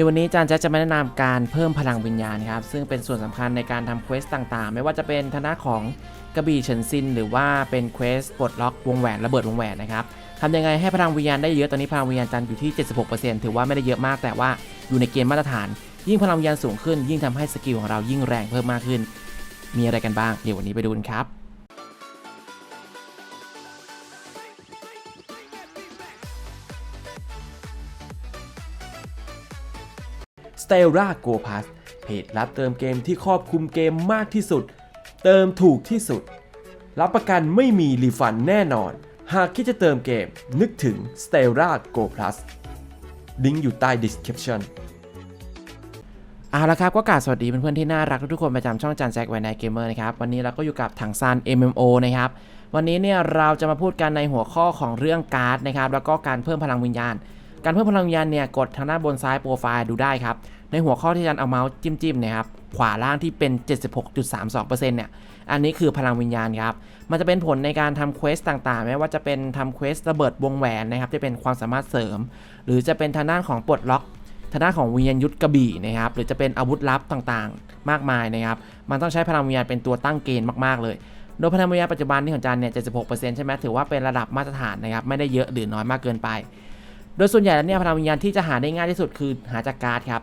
ดี๋ยววันนี้อาจารย์แจ๊จะมาแนะนำการเพิ่มพลังวิญญาณครับ ซึ่งเป็นส่วนสำคัญในการทำเควสต่างๆ ไม่ว่าจะเป็นทางด้านของกระบี่เฉินซิน หรือว่าเป็นเควสปลดล็อกวงแหวนระเบิดวงแหวนนะครับทำยังไงให้พลังวิญญาณได้เยอะตอนนี้พลังวิญญาณจารย์อยู่ที่ 76%ถือว่าไม่ได้เยอะมากแต่ว่าอยู่ในเกณฑ์มาตรฐาน ยิ่งพลังวิญญาณสูงขึ้น ยิ่งทำให้สกิลของเรายิ่งแรงเพิ่มมากขึ้น มีอะไรกันบ้างเดี๋ยววันนี้ไปดูกันครับ s t e l l a Go Pass เพจรับเติมเกมที่ครอบคลุมเกมมากที่สุด เติมถูกที่สุด รับประกันไม่มีรีฟันแน่นอน หากคิดจะเติมเกมนึกถึง s t e l l a Go Plus ลิงก์อยู่ใต้ description เอาละครับก็กราบสวัสดีเพื่อนๆที่น่ารักทุกคนประจำช่องจันแซกไวไนเกมเมอร์นะครับวันนี้เราก็อยู่กับถังซาน MMO นะครับวันนี้เนี่ยเราจะมาพูดกันในหัวข้อของเรื่องการ์ดนะครับแล้วก็การเพิ่มพลังวิญญาณ การเพิ่มพลังวิญญาณเนี่ยกดทางด้านบนซ้ายโปรไฟล์ดูได้ครับ ในหัวข้อที่อาจารย์เอาเมาส์จิ้มๆเนะครับขวาล่างที่เป็น 76.32%เนี่ย อันนี้คือพลังวิญญาณครับ มันจะเป็นผลในการทำเควสต่างๆ ไม่ว่าจะเป็นทำเควสระเบิดวงแหวนนะครับที่เป็นความสามารถเสริม หรือจะเป็นทางด้านของปลดล็อกทางด้านของวิญญาณยุทธกระบี่นะครับ หรือจะเป็นอาวุธลับต่างๆ มากมายนะครับ มันต้องใช้พลังวิญญาณเป็นตัวตั้งเกณฑ์มากๆเลย โดยพลังวิญญาณปัจจุบันที่ของอาจารย์เนี่ย 76%ใช่ไหมถือว่าเป็นระดับมาตรฐานนะครับ ไม่ได้เยอะหรือน้อยมากเกินไป ดยส่วนใหญ่แล้วเนี่ยพลังวิญญาณที่จะหาได้ง่ายที่สุดคือหาจากการ์ดครับ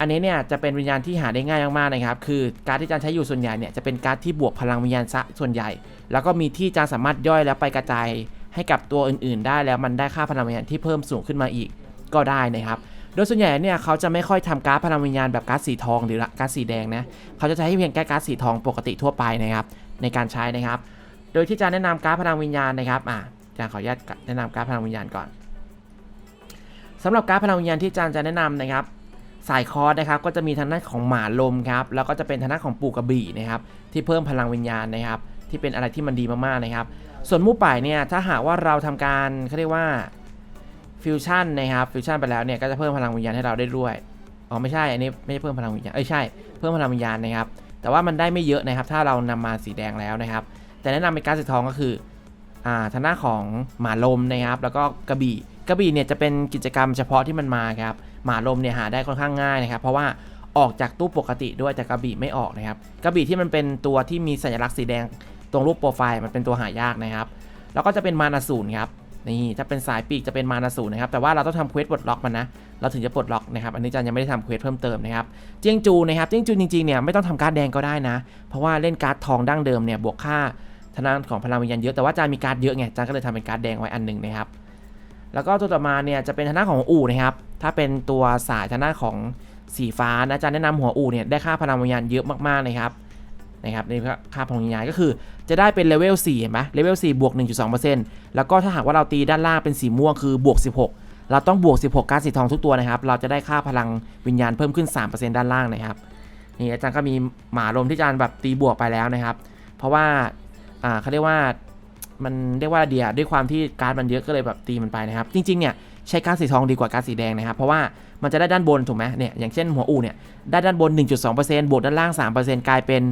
อันนี้เนี่ยจะเป็นวิญญาณที่หาได้ง่ายมากๆนะครับ คือการ์ดที่อาจารย์ใช้อยู่ส่วนใหญ่เนี่ยจะเป็นการ์ดที่บวกพลังวิญญาณซะส่วนใหญ่ แล้วก็มีที่อาจารย์สามารถย่อยแล้วไปกระจายให้กับตัวอื่น ๆ ได้แล้วมันได้ค่าพลังวิญญาณที่เพิ่มสูงขึ้นมาอีกก็ได้นะครับ โดยส่วนใหญ่เนี่ยเขาจะไม่ค่อยทำการ์ดพลังวิญญาณแบบการ์ดสีทองหรือการ์ดสีแดงนะ เขาจะใช้เพียงแค่การ์ดสีทองปกติทั่วไปนะครับในการใช้นะครับ โดยที่จะแนะนำการ์ดพลังวิญญาณนะครับ อะอาจารย์ขออนุญาตแนะนำการ์ดพลังวิญญาณก่อน สำหรับการพลังวิญญาณที่อาจารย์จะแนะนำนะครับ สายคอร์สนะครับก็จะมีทางด้านของหมาลมครับแล้วก็จะเป็นทางด้านของปูกระบี่นะครับที่เพิ่มพลังวิญญาณนะครับที่เป็นอะไรที่มันดีมากๆนะครับ ส่วนมู่ป่ายเนี่ยถ้าหากว่าเราทำการเขาเรียกว่าฟิวชั่นนะครับฟิวชั่นไปแล้วเนี่ยก็จะเพิ่มพลังวิญญาณให้เราได้ด้วยอ๋อไม่ใช่ อันนี้ไม่ใช่เพิ่มพลังวิญญาณเอ้ยใช่เพิ่มพลังวิญญาณนะครับ แต่ว่ามันได้ไม่เยอะนะครับ ถ้าเรานำมาสีแดงแล้วนะครับ แต่แนะนำเป็นการสีทองก็คืออ่าทางด้านของหมาลมนะครับ แล้วก็กระบี่ กระบี่เนี่ยจะเป็นกิจกรรมเฉพาะที่มันมาครับหมาลมเนี่ยหาได้ค่อนข้างง่ายนะครับ เพราะว่าออกจากตู้ปกติด้วยแต่กระบี่ไม่ออกนะครับกระบี่ที่มันเป็นตัวที่มีสัญลักษณ์สีแดงตรงรูปโปรไฟล์มันเป็นตัวหายากนะครับ แล้วก็จะเป็นมานาศูนครับนี่ถ้าเป็นสายปีกจะเป็นมานาศูนนะครับแต่ว่าเราต้องทำเควสปลดล็อกมันนะเราถึงจะปลดล็อกนะครับอันนี้จารย์ยังไม่ได้ทำเควสเพิ่มเติมนะครับเจียงจูนะครับเจียงจูจริงๆเนี่ยไม่ต้องทำการ์ดแดงก็ได้นะ เพราะว่าเล่นการ์ดทองดั้งเดิมเนี่ยบวกค่าทางด้านของพลังวิญญาณเยอะแต่ว่าจารย์มีการ์ดเยอะไงจารย์ก็เลยทำเป็นการ์ดแดงไว้อันหนึ่งนะครับ แล้วก็ตัวต่อมาเนี่ยจะเป็นทางด้านของอู่นะครับ ถ้าเป็นตัวสายทางด้านของสีฟ้านะอาจารย์แนะนำหัวอู่เนี่ยได้ค่าพลังวิญญาณเยอะมากๆนะครับนะครับในค่าพลังวิญญาณก็คือจะได้เป็นเลเวล4เห็นไหมเลเวล4บวก 1.2%แล้วก็ถ้าหากว่าเราตีด้านล่างเป็นสีม่วงคือบวก 16 เราต้องบวก 16 การสีทองทุกตัวนะครับ เราจะได้ค่าพลังวิญญาณเพิ่มขึ้น 3%ด้านล่างนะครับนี่อาจารย์ก็มีหมาลมที่อาจารย์แบบตีบวกไปแล้วนะครับ เพราะว่าอ่าเขาเรียกว่า มันเรียกว่าเดียด้วยความที่การ์ดมันเยอะก็เลยแบบตีมันไปนะครับ จริงๆเนี่ยใช้การดสีทองดีกว่าการดสีแดงนะครับ เพราะว่ามันจะได้ด้านบนถูกไหมเนี่ยอย่างเช่นหัวอูเนี่ยได้ด้านบน 1.2%บวกด้านล่าง 3%กลายเป็น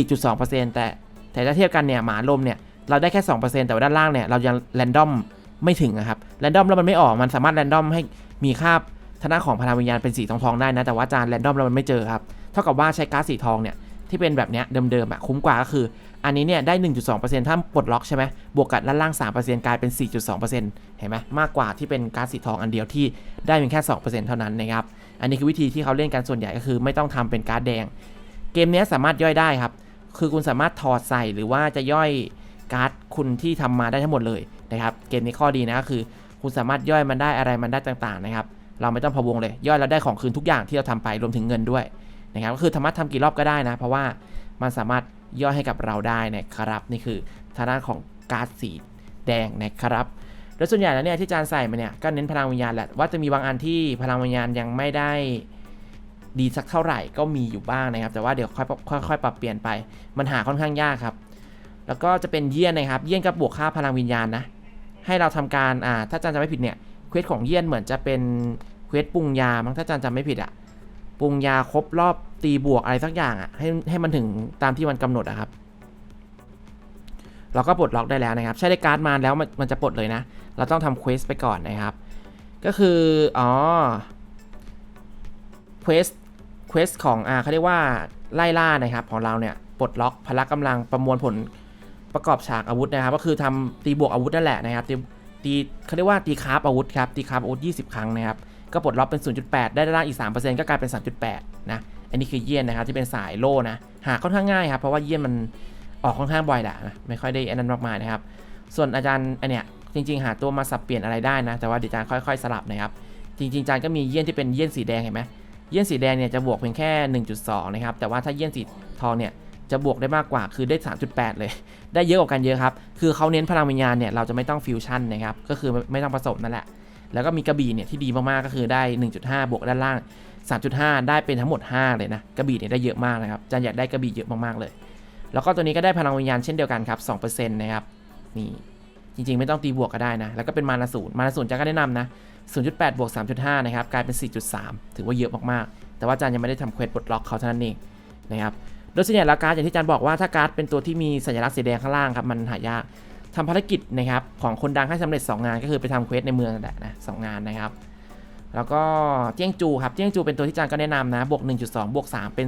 4.2%แต่แต่ถ้าเทียบกันเนี่ยหมาลมเนี่ยเราได้แค่ 2%แต่ว่าด้านล่างเนี่ยเรายังแรนดอมไม่ถึงนะครับแรนดอมแล้วมันไม่ออกมันสามารถแรนดอมให้มีค่าทางด้าของพลังวิญญาณเป็นสีทองทองได้นะแต่ว่าจารย์แรนดอมแล้วมันไม่เจอครับเท่ากับว่าใช้การ์ดสีทองเนี่ย ที่เป็นแบบเนี้ยเดิมๆอะคุ้มกว่าก็คือ อันนี้เนี่ยได้ 1.2%ถ้าปลดล็อกใช่ไหมบวกกับด้านล่าง 3%กลายเป็น 4.2%เห็นไหมมากกว่าที่เป็นการ์ดสีทองอันเดียวที่ได้เพียงแค่ 2%เท่านั้นนะครับอันนี้คือวิธีที่เขาเล่นกันส่วนใหญ่ก็คือ ไม่ต้องทำเป็นการ์ดแดง เกมนี้สามารถย่อยได้ครับ คือคุณสามารถถอดใส่หรือว่าจะย่อยการ์ดคุณที่ทำมาได้ทั้งหมดเลยนะครับเกมนี้ข้อดีนะก็คือ คุณสามารถย่อยมันได้อะไรมันได้ต่างๆนะครับเราไม่ต้องพะวงเลย ย่อยแล้วได้ของคืนทุกอย่างที่เราทำไปรวมถึงเงินด้วย นะครับก็คือสามารถทำกี่รอบก็ได้นะ เพราะว่ามันสามารถย่อยให้กับเราได้นะครับนี่คือทางด้านของการ์ดสีแดงนะครับโดยส่วนใหญ่แล้วเนี่ยที่อาจารย์ใส่มาเนี่ยก็เน้นพลังวิญญาณแหละว่าจะมีบางอันที่พลังวิญญาณยังไม่ได้ดีสักเท่าไหร่ก็มีอยู่บ้างนะครับ แต่ว่าเดี๋ยวค่อยค่อยปรับเปลี่ยนไป มันหาค่อนข้างยากครับ แล้วก็จะเป็นเยี่ยนนะครับ เยี่ยนกับบวกค่าพลังวิญญาณนะให้เราทำการอ่าถ้าอาจารย์จำไม่ผิดเนี่ยเควสของเยี่ยนเหมือนจะเป็นเควสปรุงยามั้งถ้าอาจารย์จำไม่ผิดอะ ปรุงยาครบรอบตีบวกอะไรสักอย่างอะให้ให้มันถึงตามที่มันกำหนดอะครับ เราก็ปลดล็อกได้แล้วนะครับ ใช้ได้การ์ดมาแล้วมันมันจะปลดเลยนะ เราต้องทำเควสไปก่อนนะครับ ก็คืออ๋อเควสเควสของอ่าเขาเรียกว่าไล่ล่านะครับของเราเนี่ยปลดล็อกพละกำลังประมวลผลประกอบฉากอาวุธนะครับ ก็คือทำตีบวกอาวุธนั่นแหละนะครับตีตีเขาเรียกว่าตีคราฟอาวุธครับตีคราฟอาวุธ 20 ครั้งนะครับ ก็ปลดล็อกเป็น 0.8 ได้ด้านล่างอีก 3%ก็กลายเป็น 3.8 นะ อันนี้คือเยี่ยนนะครับที่เป็นสายโล่นะ หาค่อนข้างง่ายครับ เพราะว่าเยี่ยนมันออกค่อนข้างบ่อยแหละนะไม่ค่อยได้อันนั้นมากมายนะครับ ส่วนอาจารย์อันเนี้ยจริง ๆ หาตัวมาสับเปลี่ยนอะไรได้นะ แต่ว่าเดี๋ยวอาจารย์ค่อย ๆ สลับนะครับ จริงๆอาจารย์ก็มีเยี่ยนที่เป็นเยี่ยนสีแดงเห็นไหมเยี่ยนสีแดงเนี่ยจะบวกเพียงแค่ 1.2 นะครับ แต่ว่าถ้าเยี่ยนสีทองเนี่ยจะบวกได้มากกว่าคือได้ 3.8 เลย ได้เยอะกว่ากันเยอะครับ คือเขาเน้นพลังวิญญาณเนี่ยเราจะไม่ต้องฟิวชั่นนะครับ ก็คือไม่ต้องผสมนั่นแหละ แล้วก็มีกระบี่เนี่ยที่ดีมากๆก็คือได้ 1.5 บวกด้านล่าง 3.5 ได้เป็นทั้งหมด 5 เลยนะกระบี่เนี่ยได้เยอะมากนะครับจารย์อยากได้กระบี่เยอะมากๆเลย แล้วก็ตัวนี้ก็ได้พลังวิญญาณเช่นเดียวกันครับ2%นะครับนี่จริงๆ ไม่ต้องตีบวกก็ได้นะ แล้วก็เป็นมานาศูนมานาศูนจารย์ก็แนะนำนะ 0.8 บวก 3.5 นะครับ กลายเป็น 4.3 ถือว่าเยอะมากๆ แต่ว่าอาจารย์ยังไม่ได้ทำเควสปลดล็อกเขาเท่านั้นเองนะครับ โดยส่วนใหญ่แล้วการ์ดอย่างที่อาจารย์บอกว่าถ้าการ์ดเป็นตัวที่มีสัญลักษณ์สีแดงข้างล่างครับ มันหายาก ทำภารกิจนะครับของคนดังให้สำเร็จ 2 งานก็คือไปทำเควสในเมืองนั่นแหละนะสองงานนะครับ แล้วก็เจี้ยงจูครับเจี้ยงจูเป็นตัวที่จารย์ก็แนะนำนะบวก 1.2 บวก 3 เป็น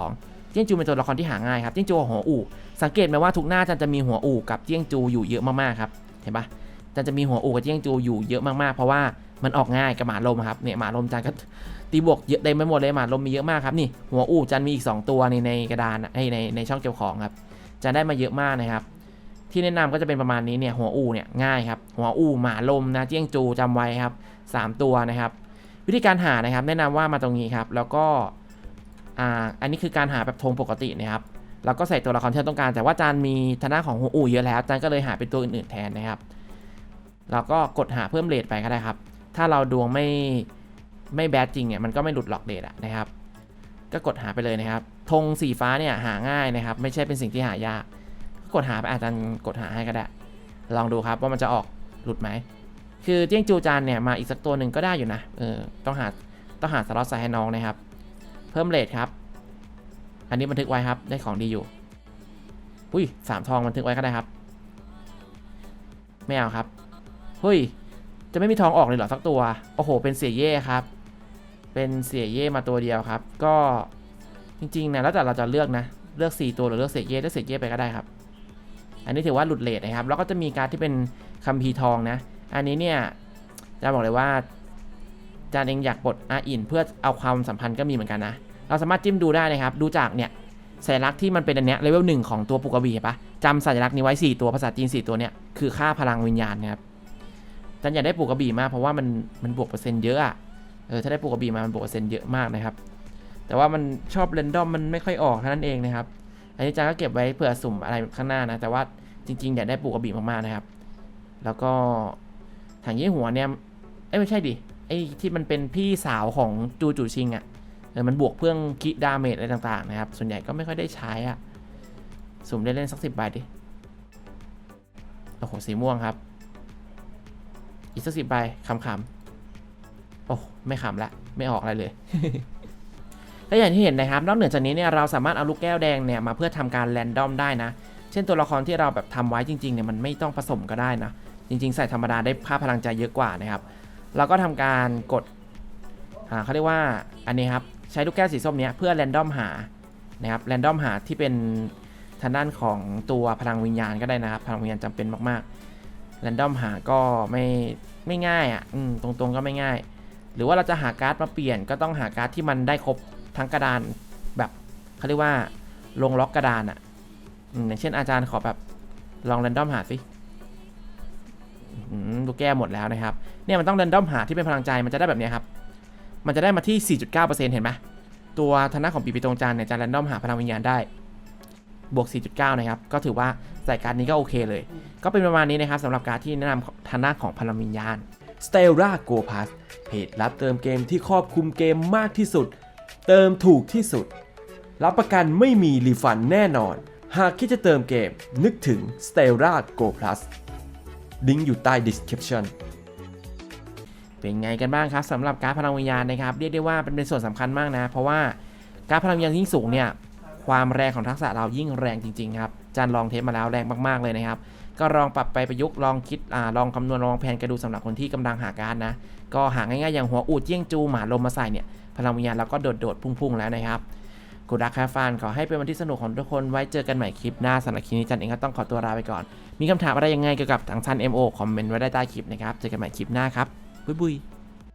4.2 เจี้ยงจูเป็นตัวละครที่หาง่ายครับเจี้ยงจูหัวอู่สังเกตไหมว่าทุกหน้าจารย์จะมีหัวอู่กับเจี้ยงจูอยู่เยอะมากๆครับเห็นปะจารย์จะมีหัวอู่กับเจี้ยงจูอยู่เยอะมากๆเพราะว่ามันออกง่ายกับหมาลมครับเนี่ยหมาลมจารย์ก็ตีบวกเยอะเต็มไปหมดเลยหมาลมมีเยอะมากครับนี่หัวอู่จารย์มีอีก 2 ตัวในในกระดานในในในช่องเก็บของครับจารย์ได้มาเยอะมากนะครับ ที่แนะนำก็จะเป็นประมาณนี้เนี่ยหัวอูเนี่ยง่ายครับหัวอูหมาลมนะเจี้ยงจูจำไว้ครับสามตัวนะครับ วิธีการหานะครับ แนะนำว่ามาตรงนี้ครับ แล้วก็อ่าอันนี้คือการหาแบบธงปกตินะครับแล้วก็ใส่ตัวละครที่เราต้องการ แต่ว่าจานมีทางด้าของหัวอูเยอะแล้วจานก็เลยหาเป็นตัวอื่นๆแทนนะครับแล้วก็กดหาเพิ่มเลทไปก็ได้ครับ ถ้าเราดวงไม่ไม่แบดจริงเนี่ยมันก็ไม่หลุดหลอกเลทอะนะครับ ก็กดหาไปเลยนะครับธงสีฟ้าเนี่ยหาง่ายนะครับ ไม่ใช่เป็นสิ่งที่หายาก กดหาไปอาจารย์กดหาให้ก็ได้ ลองดูครับว่ามันจะออกหลุดไหม คือเจียงจูจานเนี่ยมาอีกสักตัวหนึ่งก็ได้อยู่นะเออต้องหาต้องหาสล็อตใส่ให้น้องนะครับ เพิ่มเลทครับ อันนี้บันทึกไว้ครับได้ของดีอยู่อุ้ยสามทองบันทึกไว้ก็ได้ครับ ไม่เอาครับเฮ้ยจะไม่มีทองออกเลยเหรอสักตัว โอ้โห เป็นเสียเย่ครับ เป็นเสียเย่มาตัวเดียวครับ ก็จริงๆนะแล้วแต่เราจะเลือกนะ เลือก 4 ตัวหรือเลือกเสียเย่เลือกเสียเย่ไปก็ได้ครับ อันนี้ถือว่าหลุดเลทนะครับ แล้วก็จะมีการดที่เป็นคัมภีร์ทองนะ อันนี้เนี่ยจะบอกเลยว่าจานเองอยากปลดอาอินเพื่อเอาความสัมพันธ์ก็มีเหมือนกันนะ เราสามารถจิ้มดูได้นะครับ ดูจากเนี่ยสัญลักษณ์ที่มันเป็นอันเนี้ยเลเวลหนึ่งของตัวปุกะบีเห็นปะจำสัญลักษณ์นี้ไว้ 4 ตัวภาษาจีน 4 ตัวเนี่ยคือค่าพลังวิญญาณนะครับจันอยากได้ปุกะบีมากเพราะว่ามันมันบวกเปอร์เซ็นต์เยอะอะเออถ้าได้ปุกะบีมามันบวกเปอร์เซ็นต์เยอะมากนะครับ แต่ว่ามันชอบเรนดอมมันไม่ค่อยออกเท่านั้นเองนะครับอันนี้จันก็เก็บไว้เผื่อสุ่มอะไรข้างหน้านะแต่ว่า จริงๆอยากได้ปุกกระบี่มากๆนะครับ แล้วก็ถังยี่หัวเนี่ยเอ้ยไม่ใช่ดิไอ้ที่มันเป็นพี่สาวของจูจูชิงอะ่ะเออมันบวกเพื่องคิดาเมจอะไรต่างๆนะครับ ส่วนใหญ่ก็ไม่ค่อยได้ใช้อะ่ะสุ่มได้เล่นสักสิบใบดิโอ้โหสีม่วงครับ อีกสักสิบใบขำๆโอ้ไม่ขำละไม่ออกอะไรเลยและอย่างที่เห็นนะครับ นอกเหนือจากนี้เนี่ยเราสามารถเอาลูกแก้วแดงเนี่ยมาเพื่อทำการแรนดอมได้นะ เช่นตัวละครที่เราแบบทำไว้จริงๆเนี่ยมันไม่ต้องผสมก็ได้นะ จริง ๆ ใส่ธรรมดาได้ค่าพลังใจเยอะกว่านะครับเราก็ทำการกดเขาเรียกว่าอันนี้ครับใช้ลูกแก้วสีส้มเนี้ยเพื่อแรนดอมหานะครับแรนดอมหาที่เป็นทางด้านของตัวพลังวิญญาณก็ได้นะครับ พลังวิญญาณจำเป็นมากๆแรนดอมหาก็ไม่ไม่ง่ายอะอตรงๆก็ไม่ง่าย หรือว่าเราจะหาการ์ดมาเปลี่ยนก็ต้องหาการ์ดที่มันได้ครบทั้งกระดานแบบเขาเรียกว่าลงล็อกกระดานอะ อย่างเช่นอาจารย์ขอแบบลองแรนดอมหาสิดูแก้หมดแล้วนะครับ เนี่ยมันต้องเรนดอมหาที่เป็นพลังใจมันจะได้แบบนี้ครับ มันจะได้มาที่ 4.9%เห็นไหมตัวทางด้าของปีปีตรงจานเนี่ยจะเรนดอมหาพลังวิญญาณได้ บวก 4.9 นะครับ ก็ถือว่าใส่การนี้ก็โอเคเลย ก็เป็นประมาณนี้นะครับสำหรับการที่แนะนำทางด้าของพลังวิญญาณ s t e l l a Go Pass เพจรับเติมเกมที่ครอบคลุมเกมมากที่สุด เติมถูกที่สุด รับประกันไม่มีรีฟันแน่นอน หากคิดจะเติมเกมนึกถึง s t e l l a Go Plus ลิงก์อยู่ใต้ description เป็นไงกันบ้างครับสำหรับการพลังวิญญาณนะครับ เรียกได้ว่าเป็นส่วนสำคัญมากนะ เพราะว่าการพลังวิญญาณยิ่งสูงเนี่ยความแรงของทักษะเรายิ่งแรงจริงๆครับจานลองเทสมาแล้วแรงมากๆเลยนะครับ ก็ลองปรับไปประยุกต์ลองคิดอลองคำนวณลองแผนกันดูสำหรับคนที่กำลังหาการนะ ก็หาง่ายๆอย่างหัวอูดเจี้ยงจูหมาลมมาใส่เนี่ยพลังวิญญาณเราก็โดดๆพุ่งๆแล้วนะครับ กูรักแคฟานขอให้เป็นวันที่สนุกของทุกคนไว้เจอกันใหม่คลิปหน้าสำหรับคลิปนี้จันเองก็ต้องขอตัวลาไปก่อน มีคำถามอะไรยังไงเกี่ยวกับทางซัน MO คอมเมนต์ไว้ได้ใต้คลิปนะครับ เจอกันใหม่คลิปหน้าครับ บุยบุย